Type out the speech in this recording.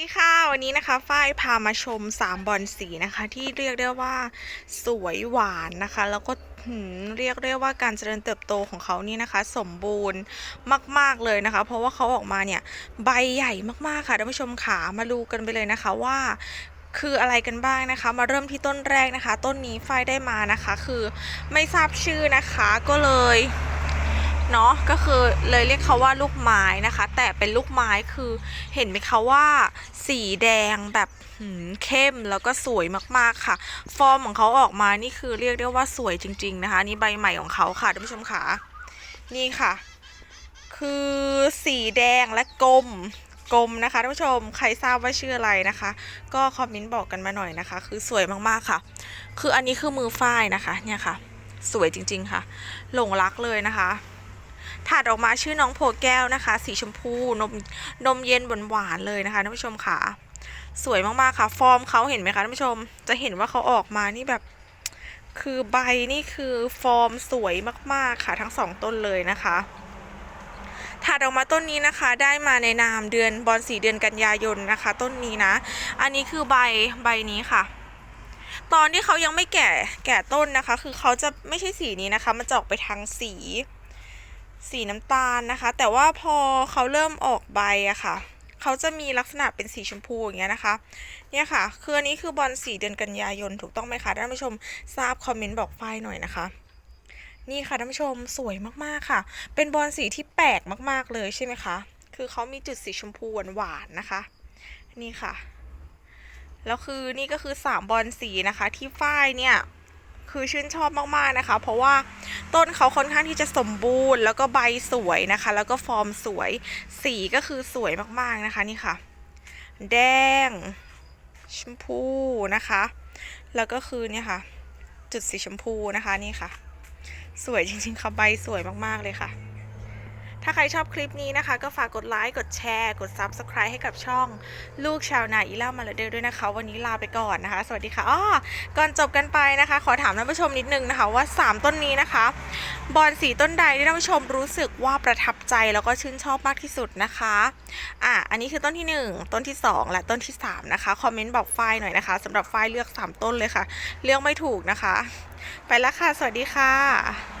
สวัสดีค่ะวันนี้นะคะฝ้ายพามาชมสามบอลสีนะคะ ที่เรียกได้ว่าสวยหวานนะคะ แล้วก็เรียกได้ว่าการเจริญเติบโตของเขานี่นะคะ สมบูรณ์มาก ๆ เลยนะคะ เพราะว่าเขาออกมาเนี่ยใบใหญ่มากๆค่ะท่านผู้ชมขามาดูกันไปเลยนะคะว่าคืออะไรกันบ้างนะคะ มาเริ่มที่ต้นแรกนะคะ ต้นนี้ฝ้ายได้มานะคะ คือไม่ทราบชื่อนะคะก็เลยเนาะก็คือเลยเรียกเขาว่าลูกไม้นะคะ แต่เป็นลูกไม้คือเห็นไหมคะว่า สีแดงแบบหืมเข้มแล้วก็สวยมากๆค่ะ ฟอร์มของเขาออกมานี่คือเรียกได้ว่าสวยจริง ๆ นะคะ นี่ใบใหม่ของเขาค่ะท่านผู้ชมค่ะนี่ค่ะ คือสีแดงและกลมกลมนะคะท่านผู้ชมใครทราบว่าชื่ออะไรนะคะ ก็คอมเมนต์บอกกันมาหน่อยนะคะ คือสวยมากๆค่ะ คืออันนี้คือมือฝ้ายนะคะเนี่ยค่ะ สวยจริง ๆ ค่ะ หลงรักเลยนะคะ ถัดออกมาชื่อน้องโพแก้วนะคะ สีชมพูนมนมเย็นหวานๆเลยนะคะท่านผู้ชมค่ะ สวยมากๆค่ะ ฟอร์มเขาเห็นไหมคะท่านผู้ชม จะเห็นว่าเขาออกมานี่แบบ คือใบนี่คือฟอร์มสวยมากๆค่ะ ทั้งสองต้นเลยนะคะถัดออกมาต้นนี้นะคะ ได้มาในนามเดือนบอลสีเดือนกันยายนนะคะ ต้นนี้นะ อันนี้คือใบใบนี้ค่ะ ตอนที่เขายังไม่แก่แก่ต้นนะคะ คือเขาจะไม่ใช่สีนี้นะคะ มันจะออกไปทางสี สีน้ำตาลนะคะ แต่ว่าพอเขาเริ่มออกใบอะค่ะเขาจะมีลักษณะเป็นสีชมพูอย่างเงี้ยนะคะ เนี่ยค่ะ คืออันนี้คือบอลสีเดือนกันยายนถูกต้องไหมคะท่านผู้ชมทราบคอมเมนต์บอกฝ้ายหน่อยนะคะ นี่ค่ะท่านผู้ชมสวยมากๆค่ะ เป็นบอลสีที่แปลกมากๆเลยใช่ไหมคะ คือเขามีจุดสีชมพูหวานๆนะคะ นี่ค่ะ แล้วคือนี่ก็คือสามบอลสีนะคะที่ฝ้ายเนี่ย คือชื่นชอบมากๆนะคะ เพราะว่าต้นเขาค่อนข้างที่จะสมบูรณ์ แล้วก็ใบสวยนะคะ แล้วก็ฟอร์มสวยสีก็คือสวยมากๆนะคะนี่ค่ะ แดง ชมพูนะคะ แล้วก็คือเนี่ยค่ะ จุดสีชมพูนะคะนี่ค่ะ สวยจริงๆค่ะใบสวยมากๆเลยค่ะ ถ้าใครชอบคลิปนี้นะคะ ก็ฝากกดไลค์กดแชร์ กด Subscribe ให้กับช่องลูกชาวนาอีล่ามาเลเดอด้วยนะคะ วันนี้ลาไปก่อนนะคะ สวัสดีค่ะอ้อก่อนจบกันไปนะคะ ขอถามท่านผู้ชมนิดนึงนะคะ ว่า 3 ต้นนี้นะคะ บอลสีต้นใดที่ท่านผู้ชมรู้สึกว่าประทับใจแล้วก็ชื่นชอบมากที่สุดนะคะอะอันนี้คือต้นที่ 1 ต้นที่ 2 และต้นที่ 3 นะคะคอมเมนต์บอกฝ้ายหน่อยนะคะสำหรับฝ้ายเลือก 3 ต้นเลยค่ะ เลือกไม่ถูกนะคะ ไปแล้วค่ะ สวัสดีค่ะ